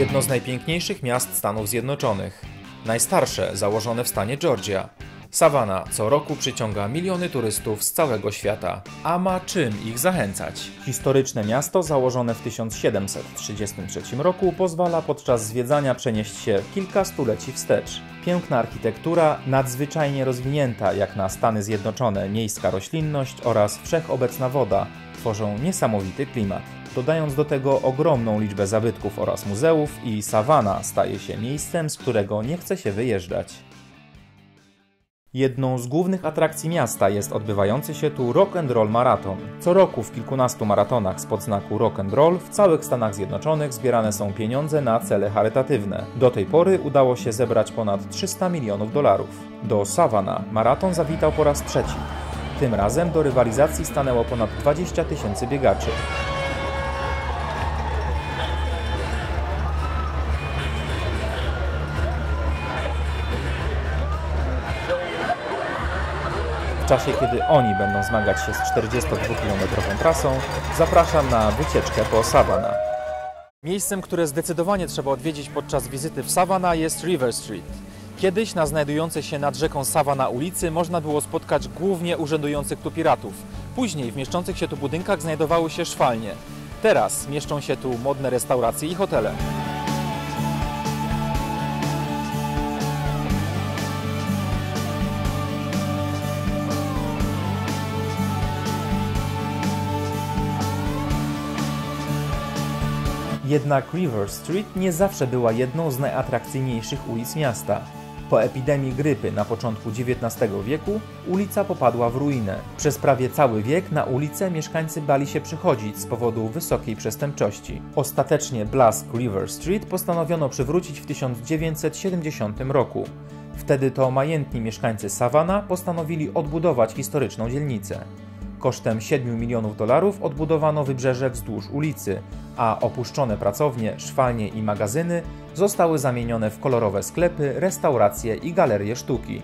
Jedno z najpiękniejszych miast Stanów Zjednoczonych. Najstarsze, założone w stanie Georgia. Savannah co roku przyciąga miliony turystów z całego świata. A ma czym ich zachęcać? Historyczne miasto, założone w 1733 roku, pozwala podczas zwiedzania przenieść się kilka stuleci wstecz. Piękna architektura, nadzwyczajnie rozwinięta jak na Stany Zjednoczone miejska roślinność oraz wszechobecna woda tworzą niesamowity klimat. Dodając do tego ogromną liczbę zabytków oraz muzeów i Savannah staje się miejscem, z którego nie chce się wyjeżdżać. Jedną z głównych atrakcji miasta jest odbywający się tu Rock and Roll Marathon. Co roku w kilkunastu maratonach spod znaku Rock and Roll w całych Stanach Zjednoczonych zbierane są pieniądze na cele charytatywne. Do tej pory udało się zebrać ponad 300 milionów dolarów. Do Savannah maraton zawitał po raz trzeci. Tym razem do rywalizacji stanęło ponad 20 tysięcy biegaczy. Czasie, kiedy oni będą zmagać się z 42-kilometrową trasą, zapraszam na wycieczkę po Savannah. Miejscem, które zdecydowanie trzeba odwiedzić podczas wizyty w Savannah jest River Street. Kiedyś na znajdującej się nad rzeką Savannah ulicy można było spotkać głównie urzędujących tu piratów. Później w mieszczących się tu budynkach znajdowały się szwalnie. Teraz mieszczą się tu modne restauracje i hotele. Jednak River Street nie zawsze była jedną z najatrakcyjniejszych ulic miasta. Po epidemii grypy na początku XIX wieku ulica popadła w ruinę. Przez prawie cały wiek na ulicę mieszkańcy bali się przychodzić z powodu wysokiej przestępczości. Ostatecznie Blask River Street postanowiono przywrócić w 1970 roku. Wtedy to majętni mieszkańcy Savannah postanowili odbudować historyczną dzielnicę. Kosztem 7 milionów dolarów odbudowano wybrzeże wzdłuż ulicy, a opuszczone pracownie, szwalnie i magazyny zostały zamienione w kolorowe sklepy, restauracje i galerie sztuki.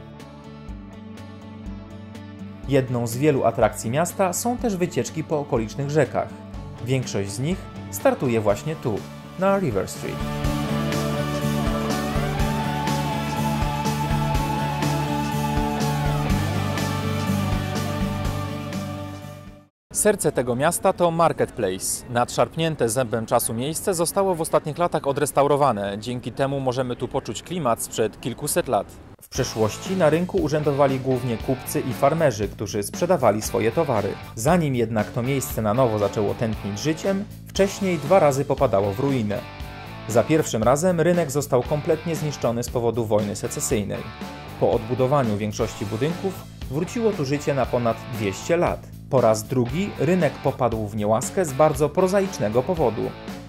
Jedną z wielu atrakcji miasta są też wycieczki po okolicznych rzekach. Większość z nich startuje właśnie tu, na River Street. Serce tego miasta to Marketplace. Nadszarpnięte zębem czasu miejsce zostało w ostatnich latach odrestaurowane. Dzięki temu możemy tu poczuć klimat sprzed kilkuset lat. W przeszłości na rynku urzędowali głównie kupcy i farmerzy, którzy sprzedawali swoje towary. Zanim jednak to miejsce na nowo zaczęło tętnić życiem, wcześniej dwa razy popadało w ruinę. Za pierwszym razem rynek został kompletnie zniszczony z powodu wojny secesyjnej. Po odbudowaniu większości budynków wróciło tu życie na ponad 200 lat. Po raz drugi rynek popadł w niełaskę z bardzo prozaicznego powodu.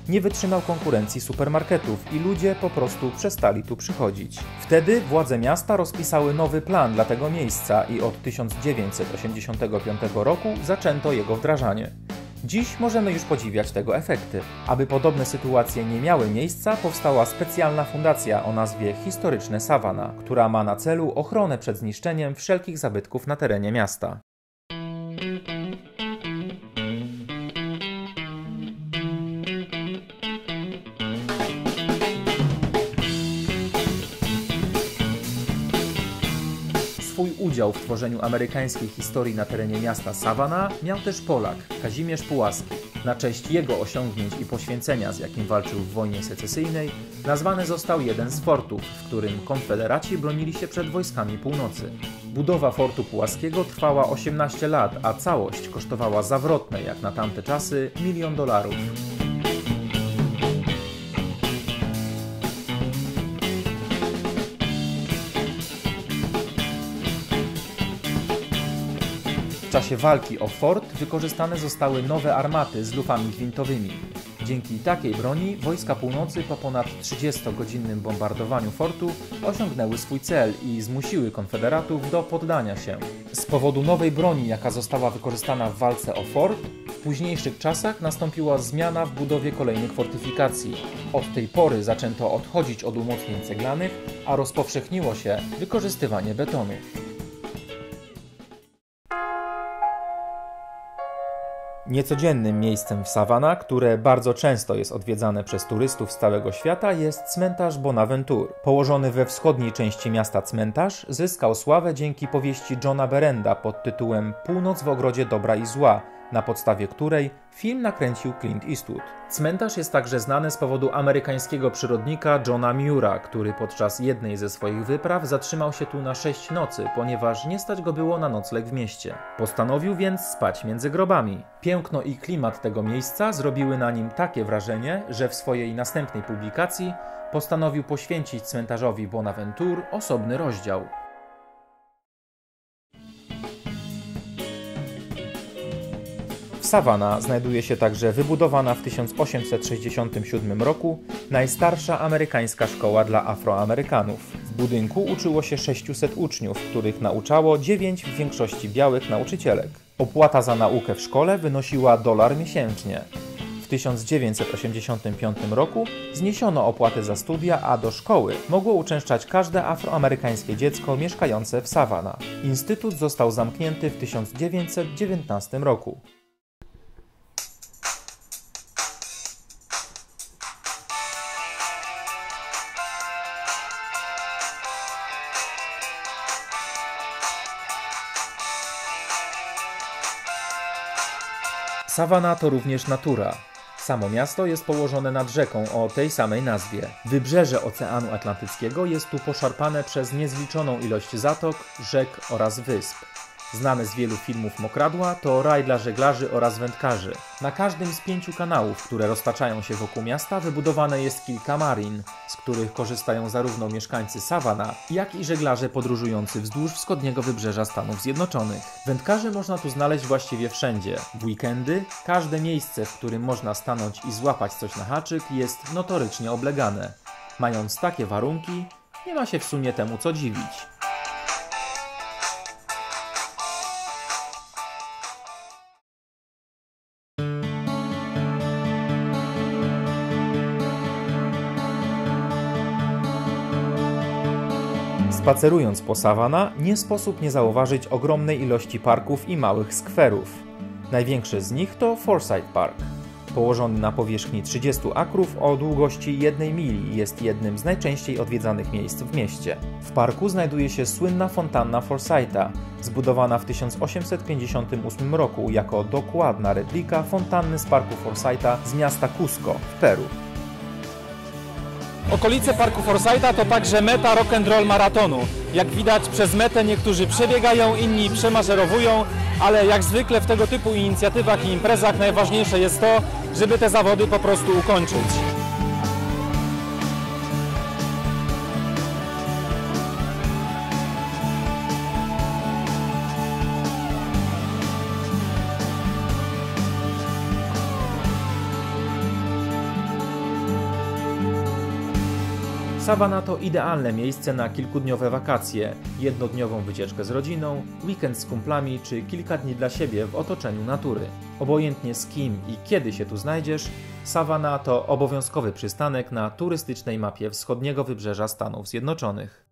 Nie wytrzymał konkurencji supermarketów i ludzie po prostu przestali tu przychodzić. Wtedy władze miasta rozpisały nowy plan dla tego miejsca i od 1985 roku zaczęto jego wdrażanie. Dziś możemy już podziwiać tego efekty. Aby podobne sytuacje nie miały miejsca, powstała specjalna fundacja o nazwie Historyczne Savana, która ma na celu ochronę przed zniszczeniem wszelkich zabytków na terenie miasta. Swój udział w tworzeniu amerykańskiej historii na terenie miasta Savannah miał też Polak, Kazimierz Pułaski. Na cześć jego osiągnięć i poświęcenia, z jakim walczył w wojnie secesyjnej, nazwany został jeden z fortów, w którym konfederaci bronili się przed wojskami północy. Budowa fortu Pułaskiego trwała 18 lat, a całość kosztowała zawrotne, jak na tamte czasy, milion dolarów. W czasie walki o fort wykorzystane zostały nowe armaty z lufami gwintowymi. Dzięki takiej broni wojska północy po ponad 30-godzinnym bombardowaniu fortu osiągnęły swój cel i zmusiły konfederatów do poddania się. Z powodu nowej broni, jaka została wykorzystana w walce o fort, w późniejszych czasach nastąpiła zmiana w budowie kolejnych fortyfikacji. Od tej pory zaczęto odchodzić od umocnień ceglanych, a rozpowszechniło się wykorzystywanie betonu. Niecodziennym miejscem w Savannah, które bardzo często jest odwiedzane przez turystów z całego świata, jest cmentarz Bonaventure. Położony we wschodniej części miasta cmentarz zyskał sławę dzięki powieści Johna Berenda pod tytułem Północ w ogrodzie dobra i zła, na podstawie której film nakręcił Clint Eastwood. Cmentarz jest także znany z powodu amerykańskiego przyrodnika Johna Muira, który podczas jednej ze swoich wypraw zatrzymał się tu na sześć nocy, ponieważ nie stać go było na nocleg w mieście. Postanowił więc spać między grobami. Piękno i klimat tego miejsca zrobiły na nim takie wrażenie, że w swojej następnej publikacji postanowił poświęcić cmentarzowi Bonaventure osobny rozdział. W Savannah znajduje się także wybudowana w 1867 roku najstarsza amerykańska szkoła dla Afroamerykanów. W budynku uczyło się 600 uczniów, których nauczało 9 w większości białych nauczycielek. Opłata za naukę w szkole wynosiła dolar miesięcznie. W 1985 roku zniesiono opłaty za studia, a do szkoły mogło uczęszczać każde afroamerykańskie dziecko mieszkające w Savannah. Instytut został zamknięty w 1919 roku. Sawana to również natura. Samo miasto jest położone nad rzeką o tej samej nazwie. Wybrzeże Oceanu Atlantyckiego jest tu poszarpane przez niezliczoną ilość zatok, rzek oraz wysp znane z wielu filmów Mokradła, to raj dla żeglarzy oraz wędkarzy. Na każdym z pięciu kanałów, które roztaczają się wokół miasta, wybudowane jest kilka marin, z których korzystają zarówno mieszkańcy Savana, jak i żeglarze podróżujący wzdłuż wschodniego wybrzeża Stanów Zjednoczonych. Wędkarzy można tu znaleźć właściwie wszędzie. W weekendy każde miejsce, w którym można stanąć i złapać coś na haczyk, jest notorycznie oblegane. Mając takie warunki, nie ma się w sumie temu co dziwić. Spacerując po Savannah, nie sposób nie zauważyć ogromnej ilości parków i małych skwerów. Największy z nich to Forsyth Park. Położony na powierzchni 30 akrów o długości 1 mili jest jednym z najczęściej odwiedzanych miejsc w mieście. W parku znajduje się słynna fontanna Forsytha, zbudowana w 1858 roku jako dokładna replika fontanny z parku Forsytha z miasta Cusco w Peru. Okolice Parku Forsytha to także meta rock'n'roll maratonu. Jak widać przez metę niektórzy przebiegają, inni przemaszerowują, ale jak zwykle w tego typu inicjatywach i imprezach najważniejsze jest to, żeby te zawody po prostu ukończyć. Savana to idealne miejsce na kilkudniowe wakacje, jednodniową wycieczkę z rodziną, weekend z kumplami czy kilka dni dla siebie w otoczeniu natury. Obojętnie z kim i kiedy się tu znajdziesz, Savana to obowiązkowy przystanek na turystycznej mapie wschodniego wybrzeża Stanów Zjednoczonych.